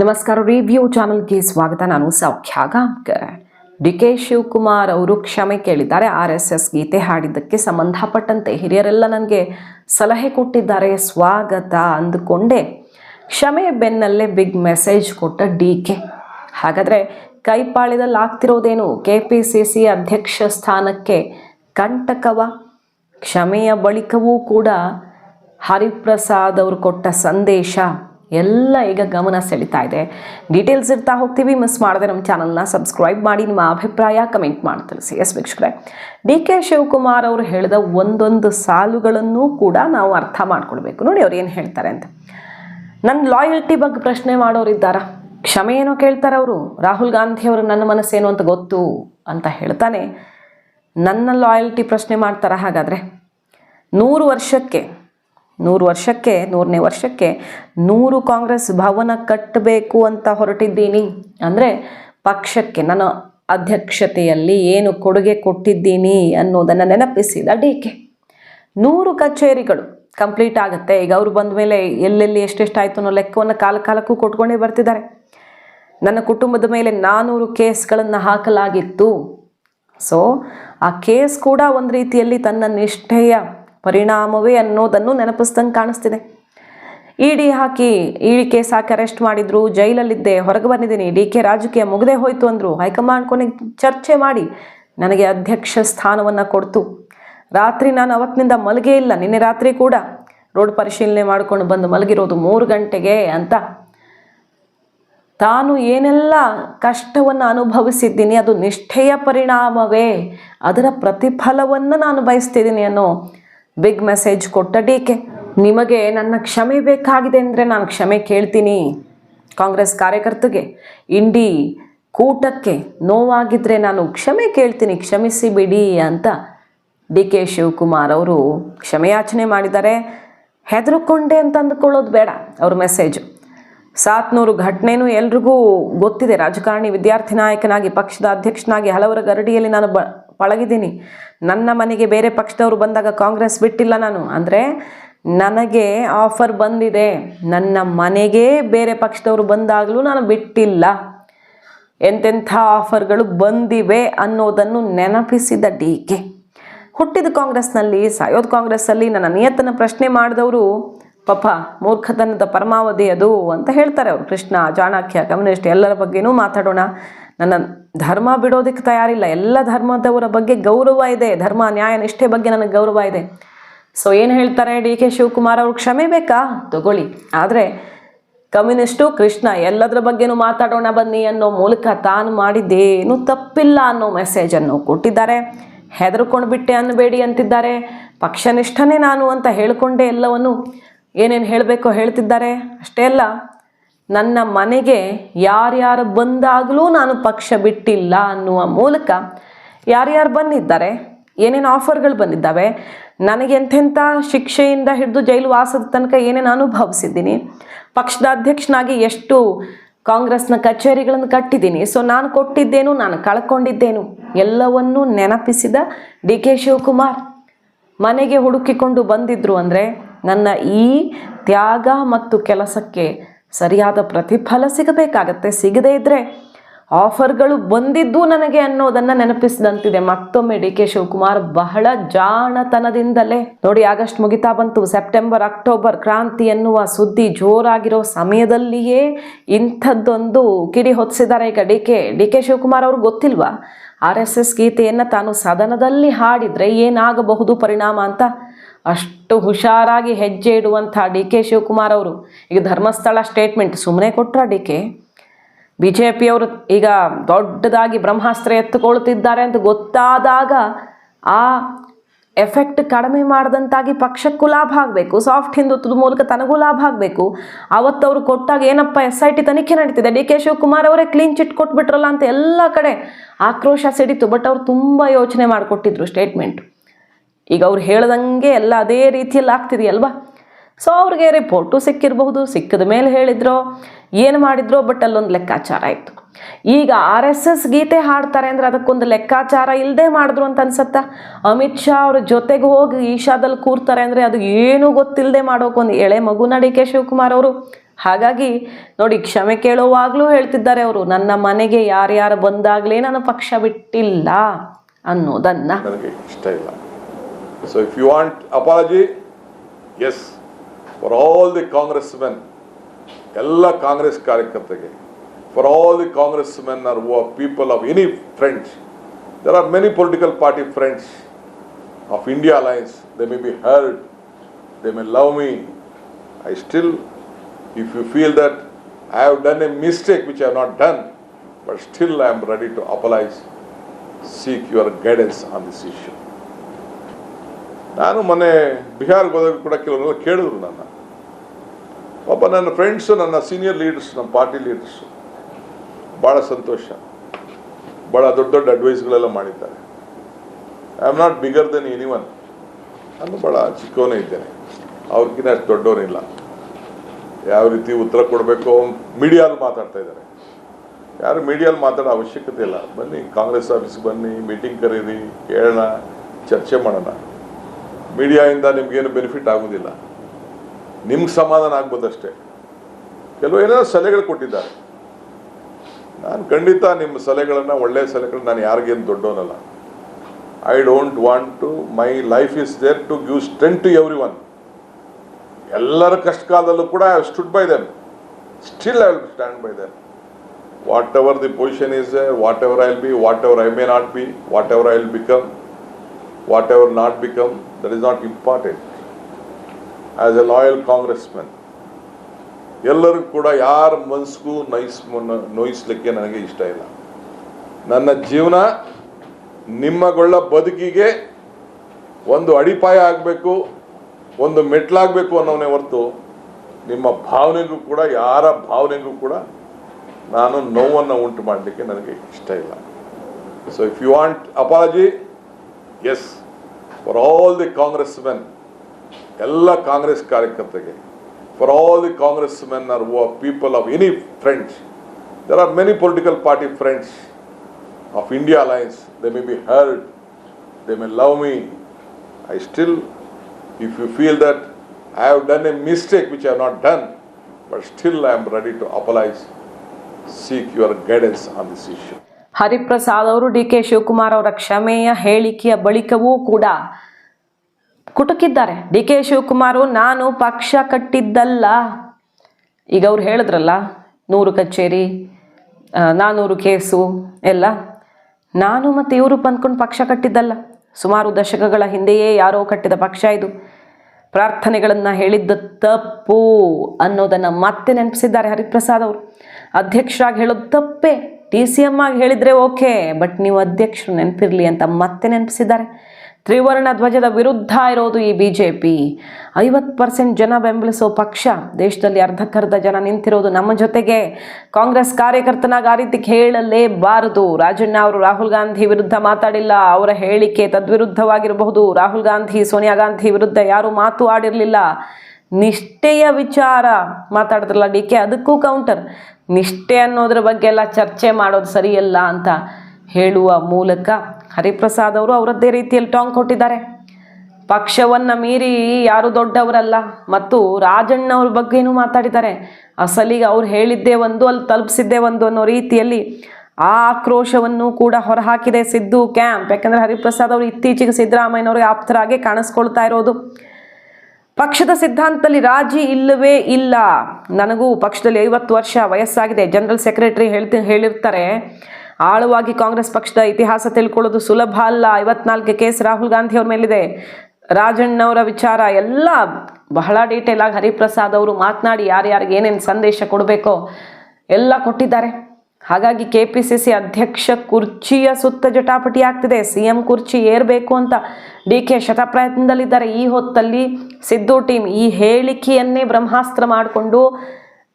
ನಮಸ್ಕಾರ ರಿವ್ಯೂ ಚಾನಲ್ಗೆ ಸ್ವಾಗತ. ನಾನು ಸೌಖ್ಯ ಗಾಂವ್ಕರ್ ಡಿ ಕೆ ಶಿವಕುಮಾರ್ ಅವರು ಕ್ಷಮೆ ಕೇಳಿದ್ದಾರೆ. ಆರ್ ಎಸ್ ಎಸ್ ಗೀತೆ ಹಾಡಿದ್ದಕ್ಕೆ ಸಂಬಂಧಪಟ್ಟಂತೆ ಹಿರಿಯರೆಲ್ಲ ನನಗೆ ಸಲಹೆ ಕೊಟ್ಟಿದ್ದಾರೆ. ಸ್ವಾಗತ ಅಂದುಕೊಂಡೆ. ಕ್ಷಮೆ ಬೆನ್ನಲ್ಲೇ ಬಿಗ್ ಮೆಸೇಜ್ ಕೊಟ್ಟ ಡಿ ಕೆ ಹಾಗಾದರೆ ಕೈಪಾಳ್ಯದಲ್ಲಿ ಆಗ್ತಿರೋದೇನು? ಕೆ ಪಿ ಸಿ ಸಿ ಅಧ್ಯಕ್ಷ ಸ್ಥಾನಕ್ಕೆ ಕಂಟಕವ? ಕ್ಷಮೆಯ ಬಳಿಕವೂ ಕೂಡ ಹರಿಪ್ರಸಾದ್ ಅವರು ಕೊಟ್ಟ ಸಂದೇಶ. ಎಲ್ಲ ಈಗ ಗಮನ ಸೆಳೀತಾ ಇದೆ. ಡೀಟೇಲ್ಸ್ ಇರ್ತಾ ಹೋಗ್ತೀವಿ ಮಿಸ್ ಮಾಡದೆ ನಮ್ಮ ಚಾನಲ್ನ ಸಬ್ಸ್ಕ್ರೈಬ್ ಮಾಡಿ, ನಿಮ್ಮ ಅಭಿಪ್ರಾಯ ಕಮೆಂಟ್ ಮಾಡಿ ತಿಳಿಸಿ ಎಸ್ ವೀಕ್ಷಕರೇ. ಡಿ ಕೆ ಶಿವಕುಮಾರ್ ಅವರು ಹೇಳಿದ ಒಂದೊಂದು ಸಾಲುಗಳನ್ನು ಕೂಡ ನಾವು ಅರ್ಥ ಮಾಡ್ಕೊಳ್ಬೇಕು. ನೋಡಿ ಅವ್ರು ಏನು ಹೇಳ್ತಾರೆ ಅಂತ. ನನ್ನ ಲಾಯಲ್ಟಿ ಬಗ್ಗೆ ಪ್ರಶ್ನೆ ಮಾಡೋರಿದ್ದಾರಾ ಕ್ಷಮೆ ಏನೋ ಕೇಳ್ತಾರೆ ಅವರು. ರಾಹುಲ್ ಗಾಂಧಿ ಅವರು ನನ್ನ ಮನಸ್ಸೇನು ಅಂತ ಗೊತ್ತು ಅಂತ ಹೇಳ್ತಾನೆ. ನನ್ನ ಲಾಯಲ್ಟಿ ಪ್ರಶ್ನೆ ಮಾಡ್ತಾರ ಹಾಗಾದರೆ? ನೂರು ವರ್ಷಕ್ಕೆ ನೂರು ವರ್ಷಕ್ಕೆ, ನೂರನೇ ವರ್ಷಕ್ಕೆ ನೂರು ಕಾಂಗ್ರೆಸ್ ಭವನ ಕಟ್ಟಬೇಕು ಅಂತ ಹೊರಟಿದ್ದೀನಿ. ಅಂದರೆ ಪಕ್ಷಕ್ಕೆ, ನನ್ನ ಅಧ್ಯಕ್ಷತೆಯಲ್ಲಿ ಏನು ಕೊಡುಗೆ ಕೊಟ್ಟಿದ್ದೀನಿ ಅನ್ನೋದನ್ನು ನೆನಪಿಸಿದ ಡಿ ಕೆ. ನೂರು ಕಚೇರಿಗಳು ಕಂಪ್ಲೀಟ್ ಆಗುತ್ತೆ. ಈಗ ಅವರು ಬಂದ ಮೇಲೆ ಎಲ್ಲೆಲ್ಲಿ ಎಷ್ಟೆಷ್ಟಾಯಿತು ಅನ್ನೋ ಲೆಕ್ಕವನ್ನು ಕಾಲ ಕಾಲಕ್ಕೂ ಕೊಟ್ಕೊಂಡೇ ಬರ್ತಿದ್ದಾರೆ. ನನ್ನ ಕುಟುಂಬದ ಮೇಲೆ ನಾನ್ನೂರು ಕೇಸ್ಗಳನ್ನು ಹಾಕಲಾಗಿತ್ತು. ಸೊ ಆ ಕೇಸ್ ಕೂಡ ಒಂದು ರೀತಿಯಲ್ಲಿ ತನ್ನ ನಿಷ್ಠೆಯ ಪರಿಣಾಮವೇ ಅನ್ನೋದನ್ನು ನೆನಪಿಸ್ದಂಗೆ ಕಾಣಿಸ್ತಿದೆ. ಇಡಿ ಹಾಕಿ ಇಡಿ ಕೇಸ್ ಹಾಕಿ ಅರೆಸ್ಟ್ ಮಾಡಿದ್ರು? ಜೈಲಲ್ಲಿದ್ದೆ, ಹೊರಗೆ ಬಂದಿದ್ದೀನಿ. ಡಿ ಕೆ ರಾಜಕೀಯ ಮುಗದೆ ಹೋಯ್ತು ಅಂದರು. ಹೈಕಮಾಂಡ್ ಕೊನೆಗೆ ಚರ್ಚೆ ಮಾಡಿ ನನಗೆ ಅಧ್ಯಕ್ಷ ಸ್ಥಾನವನ್ನು ಕೊಡ್ತು. ರಾತ್ರಿ ನಾನು ಅವತ್ತಿನಿಂದ ಮಲಗೇ ಇಲ್ಲ. ನಿನ್ನೆ ರಾತ್ರಿ ಕೂಡ ರೋಡ್ ಪರಿಶೀಲನೆ ಮಾಡಿಕೊಂಡು ಬಂದು ಮಲಗಿರೋದು ಮೂರು ಗಂಟೆಗೆ ಅಂತ. ತಾನು ಏನೆಲ್ಲ ಕಷ್ಟವನ್ನು ಅನುಭವಿಸಿದ್ದೀನಿ, ಅದು ನಿಷ್ಠೆಯ ಪರಿಣಾಮವೇ. ಅದರ ಪ್ರತಿಫಲವನ್ನು ನಾನು ಬಯಸ್ತಿದ್ದೀನಿ ಅನ್ನೋ ಬಿಗ್ ಮೆಸೇಜ್ ಕೊಟ್ಟ ಡಿ ಕೆ ನಿಮಗೆ ನನ್ನ ಕ್ಷಮೆ ಬೇಕಾಗಿದೆ ಅಂದರೆ ನಾನು ಕ್ಷಮೆ ಕೇಳ್ತೀನಿ. ಕಾಂಗ್ರೆಸ್ ಕಾರ್ಯಕರ್ತಗೆ, ಇಂಡಿ ಕೂಟಕ್ಕೆ ನೋವಾಗಿದ್ದರೆ ನಾನು ಕ್ಷಮೆ ಕೇಳ್ತೀನಿ, ಕ್ಷಮಿಸಿ ಬಿಡಿ ಅಂತ ಡಿ ಕೆ ಶಿವಕುಮಾರ್ ಅವರು ಕ್ಷಮೆಯಾಚನೆ ಮಾಡಿದ್ದಾರೆ. ಹೆದರುಕೊಂಡೆ ಅಂತ ಅಂದುಕೊಳ್ಳೋದು ಬೇಡ ಅವ್ರ ಮೆಸೇಜು. ಸಾತ್ನೂರು ಘಟನೆನೂ ಎಲ್ರಿಗೂ ಗೊತ್ತಿದೆ. ರಾಜಕಾರಣಿ ವಿದ್ಯಾರ್ಥಿ ನಾಯಕನಾಗಿ, ಪಕ್ಷದ ಅಧ್ಯಕ್ಷನಾಗಿ ಹಲವರ ಗರಡಿಯಲ್ಲಿ ನಾನು ಬ ಪಳಗಿದ್ದೀನಿ. ನನ್ನ ಮನೆಗೆ ಬೇರೆ ಪಕ್ಷದವರು ಬಂದಾಗ ಕಾಂಗ್ರೆಸ್ ಬಿಟ್ಟಿಲ್ಲ ನಾನು. ಅಂದರೆ ನನಗೆ ಆಫರ್ ಬಂದಿದೆ. ನನ್ನ ಮನೆಗೆ ಬೇರೆ ಪಕ್ಷದವರು ಬಂದಾಗಲೂ ನಾನು ಬಿಟ್ಟಿಲ್ಲ. ಎಂತೆಂಥ ಆಫರ್ಗಳು ಬಂದಿವೆ ಅನ್ನೋದನ್ನು ನೆನಪಿಸಿದ ಡಿ ಕೆ. ಹುಟ್ಟಿದ ಕಾಂಗ್ರೆಸ್ನಲ್ಲಿ, ಸಾಯೋದು ಕಾಂಗ್ರೆಸ್ಸಲ್ಲಿ ನನ್ನ ನಿಯತ್ತನ್ನು ಪ್ರಶ್ನೆ ಮಾಡಿದವರು, ಪಾಪ ಮೂರ್ಖತನದ ಪರಮಾವಧಿ ಅದು ಅಂತ ಹೇಳ್ತಾರೆ ಅವರು. ಕೃಷ್ಣ ಚಾಣಕ್ಯ ಕಮ್ಯುನಿಸ್ಟ್ ಎಲ್ಲರ ಬಗ್ಗೆನೂ ಮಾತಾಡೋಣ. ನನ್ನ ಧರ್ಮ ಬಿಡೋದಕ್ಕೆ ತಯಾರಿಲ್ಲ. ಎಲ್ಲ ಧರ್ಮದವರ ಬಗ್ಗೆ ಗೌರವ ಇದೆ. ಧರ್ಮ, ನ್ಯಾಯ, ನಿಷ್ಠೆ ಬಗ್ಗೆ ನನಗೆ ಗೌರವ ಇದೆ. ಸೊ ಏನು ಹೇಳ್ತಾರೆ ಡಿ ಕೆ ಶಿವಕುಮಾರ್ ಅವ್ರು? ಕ್ಷಮೆ ಬೇಕಾ? ತಗೊಳ್ಳಿ. ಆದರೆ ಕಮ್ಯುನಿಸ್ಟು, ಕೃಷ್ಣ, ಎಲ್ಲದರ ಬಗ್ಗೆನೂ ಮಾತಾಡೋಣ ಬನ್ನಿ ಅನ್ನೋ ಮೂಲಕ ತಾನು ಮಾಡಿದ್ದೇನು ತಪ್ಪಿಲ್ಲ ಅನ್ನೋ ಮೆಸೇಜನ್ನು ಕೊಟ್ಟಿದ್ದಾರೆ. ಹೆದರ್ಕೊಂಡು ಬಿಟ್ಟೆ ಅನ್ನಬೇಡಿ ಅಂತಿದ್ದಾರೆ. ಪಕ್ಷನಿಷ್ಠನೇ ನಾನು ಅಂತ ಹೇಳಿಕೊಂಡೇ ಎಲ್ಲವನ್ನು ಏನೇನು ಹೇಳಬೇಕೋ ಹೇಳ್ತಿದ್ದಾರೆ. ಅಷ್ಟೇ ಅಲ್ಲ ನನ್ನ ಮನೆಗೆ ಯಾರ್ಯಾರು ಬಂದಾಗಲೂ ನಾನು ಪಕ್ಷ ಬಿಟ್ಟಿಲ್ಲ ಅನ್ನುವ ಮೂಲಕ ಯಾರ್ಯಾರು ಬಂದಿದ್ದಾರೆ, ಏನೇನು ಆಫರ್ಗಳು ಬಂದಿದ್ದಾವೆ, ನನಗೆ ಎಂಥೆಂಥ ಶಿಕ್ಷೆಯಿಂದ ಹಿಡಿದು ಜೈಲು ವಾಸದ ತನಕ ಏನೇನು ಅನುಭವಿಸಿದ್ದೀನಿ, ಪಕ್ಷದ ಅಧ್ಯಕ್ಷನಾಗಿ ಎಷ್ಟು ಕಾಂಗ್ರೆಸ್ನ ಕಚೇರಿಗಳನ್ನು ಕಟ್ಟಿದ್ದೀನಿ ಸೊ ನಾನು ಕೊಟ್ಟಿದ್ದೇನು, ನಾನು ಕಳ್ಕೊಂಡಿದ್ದೇನು, ಎಲ್ಲವನ್ನೂ ನೆನಪಿಸಿದ ಡಿ ಕೆ ಶಿವಕುಮಾರ್. ಮನೆಗೆ ಹುಡುಕಿಕೊಂಡು ಬಂದಿದ್ರು ಅಂದರೆ ನನ್ನ ಈ ತ್ಯಾಗ ಮತ್ತು ಕೆಲಸಕ್ಕೆ ಸರಿಯಾದ ಪ್ರತಿಫಲ ಸಿಗಬೇಕಾಗತ್ತೆ. ಸಿಗದೇ ಇದ್ದರೆ ಆಫರ್ಗಳು ಬಂದಿದ್ದು ನನಗೆ ಅನ್ನೋದನ್ನು ನೆನಪಿಸಿದಂತಿದೆ. ಮತ್ತೊಮ್ಮೆ ಡಿ ಕೆ ಶಿವಕುಮಾರ್ ಬಹಳ ಜಾಣತನದಿಂದಲೇ. ನೋಡಿ, ಆಗಸ್ಟ್ ಮುಗಿತಾ ಬಂತು. ಸೆಪ್ಟೆಂಬರ್, ಅಕ್ಟೋಬರ್ ಕ್ರಾಂತಿ ಎನ್ನುವ ಸುದ್ದಿ ಜೋರಾಗಿರೋ ಸಮಯದಲ್ಲಿಯೇ ಇಂಥದ್ದೊಂದು ಕಿಡಿ ಹೊತ್ತಿಸಿದ್ದಾರೆ ಈಗ D K D K Shivakumar ಅವ್ರಿಗೆ ಗೊತ್ತಿಲ್ವಾ? ಆರ್ ಎಸ್ ಎಸ್ ಗೀತೆಯನ್ನು ತಾನು ಸದನದಲ್ಲಿ ಹಾಡಿದರೆ ಏನಾಗಬಹುದು ಪರಿಣಾಮ ಅಂತ? ಅಷ್ಟು ಹುಷಾರಾಗಿ ಹೆಜ್ಜೆ ಇಡುವಂಥ ಡಿ ಕೆ ಶಿವಕುಮಾರ್ ಅವರು, ಈಗ ಧರ್ಮಸ್ಥಳ ಸ್ಟೇಟ್ಮೆಂಟ್ ಸುಮ್ಮನೆ ಕೊಟ್ಟರು ಡಿ ಕೆ? ಬಿ ಜೆ ಪಿಯವರು ಈಗ ದೊಡ್ಡದಾಗಿ ಬ್ರಹ್ಮಾಸ್ತ್ರ ಎತ್ತುಕೊಳ್ತಿದ್ದಾರೆ ಅಂತ ಗೊತ್ತಾದಾಗ ಆ ಎಫೆಕ್ಟ್ ಕಡಿಮೆ ಮಾಡಿದಂತಾಗಿ ಪಕ್ಷಕ್ಕೂ ಲಾಭ ಆಗಬೇಕು ಸಾಫ್ಟ್ ಹಿಂದುತ್ವದ ಮೂಲಕ ತನಗೂ ಲಾಭ ಆಗಬೇಕು. ಅವತ್ತು ಅವರು ಕೊಟ್ಟಾಗ ಏನಪ್ಪ ಎಸ್ ಐ ಟಿ ತನಿಖೆ ನಡೀತಿದೆ, ಡಿ ಕೆ ಶಿವಕುಮಾರ್ ಅವರೇ ಕ್ಲೀನ್ ಚಿಟ್ ಕೊಟ್ಬಿಟ್ರಲ್ಲ ಅಂತ ಎಲ್ಲ ಕಡೆ ಆಕ್ರೋಶ ಸಿಡಿತು ಬಟ್ ಅವರು ತುಂಬ ಯೋಚನೆ ಮಾಡಿಕೊಟ್ಟಿದ್ರು ಸ್ಟೇಟ್ಮೆಂಟ್ ಈಗ ಅವ್ರು ಹೇಳ್ದಂಗೆ ಎಲ್ಲ ಅದೇ ರೀತಿಯಲ್ಲಿ ಆಗ್ತಿದೆಯಲ್ವಾ? ಸೊ ಅವ್ರಿಗೆ ರಿಪೋರ್ಟು ಸಿಕ್ಕಿರಬಹುದು, ಸಿಕ್ಕಿದ ಮೇಲೆ ಹೇಳಿದ್ರೋ, ಏನು ಮಾಡಿದ್ರೋ ಬಟ್ ಅಲ್ಲೊಂದು ಲೆಕ್ಕಾಚಾರ ಇತ್ತು. ಈಗ ಆರ್ ಎಸ್ ಎಸ್ ಗೀತೆ ಹಾಡ್ತಾರೆ ಅಂದರೆ ಅದಕ್ಕೊಂದು ಲೆಕ್ಕಾಚಾರ ಇಲ್ಲದೆ ಮಾಡಿದ್ರು ಅಂತ ಅನ್ಸತ್ತಾ? ಅಮಿತ್ ಶಾ ಅವ್ರ ಜೊತೆಗೆ ಹೋಗಿ ಈಶಾದಲ್ಲಿ ಕೂರ್ತಾರೆ ಅಂದರೆ ಅದು ಏನೂ ಗೊತ್ತಿಲ್ಲದೆ ಮಾಡೋಕೊಂದು ಎಳೆ ಮಗು ಡಿ ಕೆ ಶಿವಕುಮಾರ್ ಅವರು. ಹಾಗಾಗಿ ನೋಡಿ, ಕ್ಷಮೆ ಕೇಳುವಾಗಲೂ ಹೇಳ್ತಿದ್ದಾರೆ ಅವರು, ನನ್ನ ಮನೆಗೆ ಯಾರ್ಯಾರು ಬಂದಾಗಲೇ ನಾನು ಪಕ್ಷ ಬಿಟ್ಟಿಲ್ಲ ಅನ್ನೋದನ್ನು. ನನಗೆ ಇಷ್ಟ ಇಲ್ಲ. So if you want apologies for all the Congress men ಎಲ್ಲ ಕಾಂಗ್ರೆಸ್ ಕಾರ್ಯಕರ್ತರಿಗೆ for all the Congress men are people of any friends there are many political party friends of India alliance they may be hurt they may love me I still if you feel that I have done a mistake which I have not done but still I am ready to apologise seek your guidance on this issue ನಾನು ಮೊನ್ನೆ ಬಿಹಾರ್ಗೆ ಹೋದಾಗ ಕೂಡ ಕೆಲವರೆಲ್ಲ ಕೇಳಿದ್ರು ನನ್ನ. ಒಬ್ಬ ನನ್ನ friends ನನ್ನ ಸೀನಿಯರ್ ಲೀಡರ್ಸ್ ನಮ್ಮ ಪಾರ್ಟಿ ಲೀಡರ್ಸು ಭಾಳ ಸಂತೋಷ. ಭಾಳ ದೊಡ್ಡ ದೊಡ್ಡ ಅಡ್ವೈಸ್ಗಳೆಲ್ಲ ಮಾಡಿದ್ದಾರೆ. I am not bigger than anyone ನಾನು ಭಾಳ ಚಿಕ್ಕವನೇ ಇದ್ದೇನೆ. ಅವ್ರಿಗಿನ್ನ ಅಷ್ಟು ದೊಡ್ಡವನಿಲ್ಲ. ಯಾವ ರೀತಿ ಉತ್ತರ ಕೊಡಬೇಕು ಮೀಡಿಯಾದಲ್ಲಿ ಮಾತಾಡ್ತಾ ಇದ್ದಾರೆ. ಯಾರು ಮೀಡಿಯಲ್ಲಿ ಮಾತಾಡೋ ಅವಶ್ಯಕತೆ ಇಲ್ಲ. ಬನ್ನಿ, ಕಾಂಗ್ರೆಸ್ ಆಫೀಸ್ಗೆ ಬನ್ನಿ ಮೀಟಿಂಗ್ ಕರೀರಿ, ಕೇಳೋಣ, ಚರ್ಚೆ ಮಾಡೋಣ. ಮೀಡಿಯಾಯಿಂದ ನಿಮ್ಗೇನು ಬೆನಿಫಿಟ್ ಆಗೋದಿಲ್ಲ. ನಿಮ್ಗೆ ಸಮಾಧಾನ ಆಗ್ಬೋದಷ್ಟೇ. ಕೆಲವು ಏನೋ ಸಲಹೆಗಳು ಕೊಟ್ಟಿದ್ದಾರೆ. ನಾನು ಖಂಡಿತ ನಿಮ್ಮ ಸಲಹೆಗಳನ್ನು ಒಳ್ಳೆಯ ಸಲಹೆಗಳು ನಾನು ಯಾರಿಗೇನು ದೊಡ್ಡವನಲ್ಲ. I don't want to my life is there to give strength to everyone ಎಲ್ಲರ ಕಷ್ಟ ಕಾಲದಲ್ಲೂ ಕೂಡ I stood by them still I will stand by them whatever the position is whatever I will be whatever I may not be whatever I will become whatever not become is not important as a loyal Congress men ಎಲ್ಲರಿಗೂ ಕೂಡ ಯಾರ ಮನಸ್ಸಿಗೂ nice ನೋಯಿಸ್ಲಿಕ್ಕೆ ನನಗೆ ಇಷ್ಟ ಇಲ್ಲ. ನನ್ನ ಜೀವನ ನಿಮ್ಮಗೊಳ್ಳ ಬದುಕಿಗೆ ಒಂದು ಅಡಿಪಾಯ ಆಗಬೇಕು, ಒಂದು ಮೆಟ್ಲಾಗಬೇಕು ಅನ್ನೋನೇ ಹೊರತು ನಿಮ್ಮ ಭಾವನೆಗೂ ಕೂಡ, ಯಾರ ಭಾವನೆಗೂ ಕೂಡ ನಾನು ನೋವನ್ನು ಉಂಟು ಮಾಡಲಿಕ್ಕೆ ನನಗೆ ಇಷ್ಟ ಇಲ್ಲ. So if you want apologies for all the Congress men ಎಲ್ಲ ಕಾಂಗ್ರೆಸ್ ಕಾರ್ಯಕರ್ತರಿಗೆ for all the Congress men are people of any friends there are many political party friends of India alliance they may be hurt they may love me I still if you feel that I have done a mistake which I have not done but still I am ready to apologise seek your guidance on this issue Hariprasad ಅವರು, D K Shivakumar ಅವರ ಕ್ಷಮೆಯ ಹೇಳಿಕೆಯ ಬಳಿಕವೂ ಕೂಡ ಕುಟುಕಿದ್ದಾರೆ. D K Shivakumar, ನಾನು ಪಕ್ಷ ಕಟ್ಟಿದ್ದಲ್ಲ. ಈಗ ಅವ್ರು ಹೇಳಿದ್ರಲ್ಲ, ನೂರು ಕಚೇರಿ ನಾನೂರು ಕೇಸು, ಎಲ್ಲ. ನಾನು ಮತ್ತು ಇವರು ಬಂದ್ಕೊಂಡು ಪಕ್ಷ ಕಟ್ಟಿದ್ದಲ್ಲ. ಸುಮಾರು ದಶಕಗಳ ಹಿಂದೆಯೇ ಯಾರೋ ಕಟ್ಟಿದ ಪಕ್ಷ ಇದು. ಪ್ರಾರ್ಥನೆಗಳನ್ನು ಹೇಳಿದ್ದ ತಪ್ಪು ಅನ್ನೋದನ್ನು ಮತ್ತೆ ನೆನಪಿಸಿದ್ದಾರೆ ಹರಿಪ್ರಸಾದ್ ಅವರು. ಅಧ್ಯಕ್ಷರಾಗಿ ಹೇಳೋದು ತಪ್ಪೇ. ಡಿ ಸಿ ಎಂ ಆಗಿ ಹೇಳಿದರೆ ಓಕೆ ಬಟ್ ನೀವು ಅಧ್ಯಕ್ಷರು ನೆನಪಿರಲಿ ಅಂತ ಮತ್ತೆ ನೆನಪಿಸಿದ್ದಾರೆ. ತ್ರಿವರ್ಣ ಧ್ವಜದ ವಿರುದ್ಧ ಇರೋದು ಈ ಬಿ ಜೆ ಪಿ ಐವತ್ತು ಪರ್ಸೆಂಟ್ ಜನ ಬೆಂಬಲಿಸೋ ಪಕ್ಷ, ದೇಶದಲ್ಲಿ ಅರ್ಧಕ್ಕರ್ಧ ಜನ ನಿಂತಿರೋದು ನಮ್ಮ ಜೊತೆಗೆ. ಕಾಂಗ್ರೆಸ್ ಕಾರ್ಯಕರ್ತನಾಗ ಆ ರೀತಿ ಹೇಳಲೇಬಾರದು ರಾಜಣ್ಣ ಅವರು ರಾಹುಲ್ ಗಾಂಧಿ ವಿರುದ್ಧ ಮಾತಾಡಿಲ್ಲ, ಅವರ ಹೇಳಿಕೆ ತದ್ವಿರುದ್ಧವಾಗಿರಬಹುದು. ರಾಹುಲ್ ಗಾಂಧಿ, ಸೋನಿಯಾ ಗಾಂಧಿ ವಿರುದ್ಧ ಯಾರೂ ಮಾತು ಆಡಿರಲಿಲ್ಲ. ನಿಷ್ಠೆಯ ವಿಚಾರ ಮಾತಾಡಿದ್ರಲ್ಲ ಡಿ ಕೆ, ಅದಕ್ಕೂ ಕೌಂಟರ್ ನಿಷ್ಠೆ ಅನ್ನೋದ್ರ ಬಗ್ಗೆ ಎಲ್ಲ ಚರ್ಚೆ ಮಾಡೋದು ಸರಿಯಲ್ಲ ಅಂತ ಹೇಳುವ ಮೂಲಕ ಹರಿಪ್ರಸಾದ್ ಅವರು ಅವರದ್ದೇ ರೀತಿಯಲ್ಲಿ ಟಾಂಗ್ ಕೊಟ್ಟಿದ್ದಾರೆ. ಪಕ್ಷವನ್ನು ಮೀರಿ ಯಾರು ದೊಡ್ಡವರಲ್ಲ ಮತ್ತು ರಾಜಣ್ಣವ್ರ ಬಗ್ಗೆನೂ ಮಾತಾಡಿದ್ದಾರೆ. ಅಸಲಿಗೆ ಅವ್ರು ಹೇಳಿದ್ದೇ ಒಂದು, ಅಲ್ಲಿ ತಲುಪಿಸಿದ್ದೆ ಒಂದು ಅನ್ನೋ ರೀತಿಯಲ್ಲಿ ಆ ಆಕ್ರೋಶವನ್ನು ಕೂಡ ಹೊರಹಾಕಿದೆ ಸಿದ್ದು ಕ್ಯಾಂಪ್. ಯಾಕಂದರೆ ಹರಿಪ್ರಸಾದ್ ಅವರು ಇತ್ತೀಚೆಗೆ ಸಿದ್ದರಾಮಯ್ಯನವ್ರಿಗೆ ಆಪ್ತರಾಗೆ ಕಾಣಿಸ್ಕೊಳ್ತಾ ಇರೋದು. ಪಕ್ಷದ ಸಿದ್ಧಾಂತದಲ್ಲಿ ರಾಜಿ ಇಲ್ಲವೇ ಇಲ್ಲ. ನನಗೂ ಪಕ್ಷದಲ್ಲಿ ಐವತ್ತು ವರ್ಷ ವಯಸ್ಸಾಗಿದೆ. ಜನರಲ್ ಸೆಕ್ರೆಟರಿ ಹೇಳ್ತಿ, ಹೇಳಿರ್ತಾರೆ, ಆಳವಾಗಿ ಕಾಂಗ್ರೆಸ್ ಪಕ್ಷದ ಇತಿಹಾಸ ತಿಳ್ಕೊಳ್ಳೋದು ಸುಲಭ ಅಲ್ಲ. ಐವತ್ನಾಲ್ಕು ಕೇಸ್ ರಾಹುಲ್ ಗಾಂಧಿ ಅವ್ರ ಮೇಲಿದೆ. ರಾಜಣ್ಣವರ ವಿಚಾರ ಎಲ್ಲ ಬಹಳ ಡೀಟೇಲ್ ಆಗಿ ಹರಿಪ್ರಸಾದ್ ಅವರು ಮಾತನಾಡಿ ಯಾರ್ಯಾರಿಗೆ ಏನೇನು ಸಂದೇಶ ಕೊಡಬೇಕೋ ಎಲ್ಲ ಕೊಟ್ಟಿದ್ದಾರೆ. ಹಾಗಾಗಿ ಕೆ ಪಿ ಸಿ ಸಿ ಅಧ್ಯಕ್ಷ ಕುರ್ಚಿಯ ಸುತ್ತ ಜಟಾಪಟಿ ಆಗ್ತಿದೆ. ಸಿ ಎಂ ಕುರ್ಚಿ ಏರಬೇಕು ಅಂತ ಡಿ ಕೆ ಶತಪ್ರಯತ್ನದಲ್ಲಿದ್ದಾರೆ. ಈ ಹೊತ್ತಲ್ಲಿ ಸಿದ್ದು ಟೀಮ್ ಈ ಹೇಳಿಕೆಯನ್ನೇ ಬ್ರಹ್ಮಾಸ್ತ್ರ ಮಾಡಿಕೊಂಡು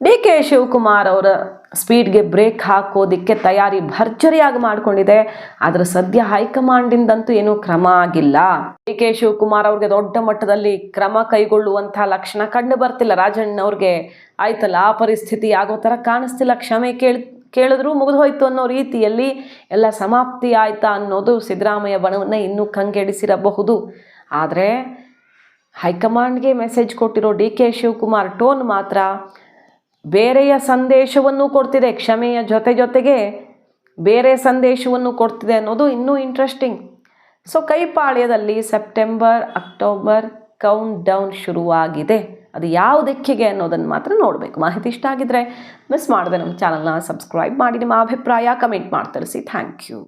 ಡಿ ಕೆ ಶಿವಕುಮಾರ್ ಅವರ ಸ್ಪೀಡ್ಗೆ ಬ್ರೇಕ್ ಹಾಕೋದಕ್ಕೆ ತಯಾರಿ ಭರ್ಜರಿಯಾಗಿ ಮಾಡಿಕೊಂಡಿದೆ. ಆದರೆ ಸದ್ಯ ಹೈಕಮಾಂಡಿಂದಂತೂ ಏನೂ ಕ್ರಮ ಆಗಿಲ್ಲ. ಡಿ ಕೆ ಶಿವಕುಮಾರ್ ಅವ್ರಿಗೆ ದೊಡ್ಡ ಮಟ್ಟದಲ್ಲಿ ಕ್ರಮ ಕೈಗೊಳ್ಳುವಂತಹ ಲಕ್ಷಣ ಕಂಡು ಬರ್ತಿಲ್ಲ. ರಾಜಣ್ಣ ಅವ್ರಿಗೆ ಆಯ್ತಲ್ಲ, ಆ ಪರಿಸ್ಥಿತಿ ಆಗೋ ಥರ ಕಾಣಿಸ್ತಿಲ್ಲ. ಕ್ಷಮೆ ಕೇಳಿ ಕೇಳಿದ್ರು ಮುಗಿದು ಹೋಯ್ತು ಅನ್ನೋ ರೀತಿಯಲ್ಲಿ ಎಲ್ಲ ಸಮಾಪ್ತಿ ಆಯ್ತಾ ಅನ್ನೋದು ಸಿದ್ದರಾಮಯ್ಯ ಬಣವನ್ನು ಇನ್ನೂ ಕಂಗೆಡಿಸಿರಬಹುದು. ಆದರೆ ಹೈಕಮಾಂಡ್ಗೆ ಮೆಸೇಜ್ ಕೊಟ್ಟಿರೋ ಡಿ ಕೆ ಶಿವಕುಮಾರ್ ಟೋನ್ ಮಾತ್ರ ಬೇರೆಯ ಸಂದೇಶವನ್ನು ಕೊಡ್ತಿದೆ. ಕ್ಷಮೆಯ ಜೊತೆ ಜೊತೆಗೆ ಬೇರೆ ಸಂದೇಶವನ್ನು ಕೊಡ್ತಿದೆ ಅನ್ನೋದು ಇನ್ನೂ ಇಂಟ್ರೆಸ್ಟಿಂಗ್ ಸೊ ಕೈಪಾಳ್ಯದಲ್ಲಿ ಸೆಪ್ಟೆಂಬರ್, ಅಕ್ಟೋಬರ್ ಕೌಂಟ್ ಡೌನ್ ಶುರುವಾಗಿದೆ. ಅದು ಯಾವ ದಿಕ್ಕಿಗೆ ಅನ್ನೋದನ್ನು ಮಾತ್ರ ನೋಡಬೇಕು. ಮಾಹಿತಿ ಇಷ್ಟ ಆಗಿದ್ರೆ ಮಿಸ್ ಮಾಡದೆ ನಮ್ಮ ಚಾನಲ್ನ ಸಬ್ಸ್ಕ್ರೈಬ್ ಮಾಡಿ, ನಿಮ್ಮ ಅಭಿಪ್ರಾಯ ಕಮೆಂಟ್ ಮಾಡಿ ಸಿ ಥ್ಯಾಂಕ್ ಯು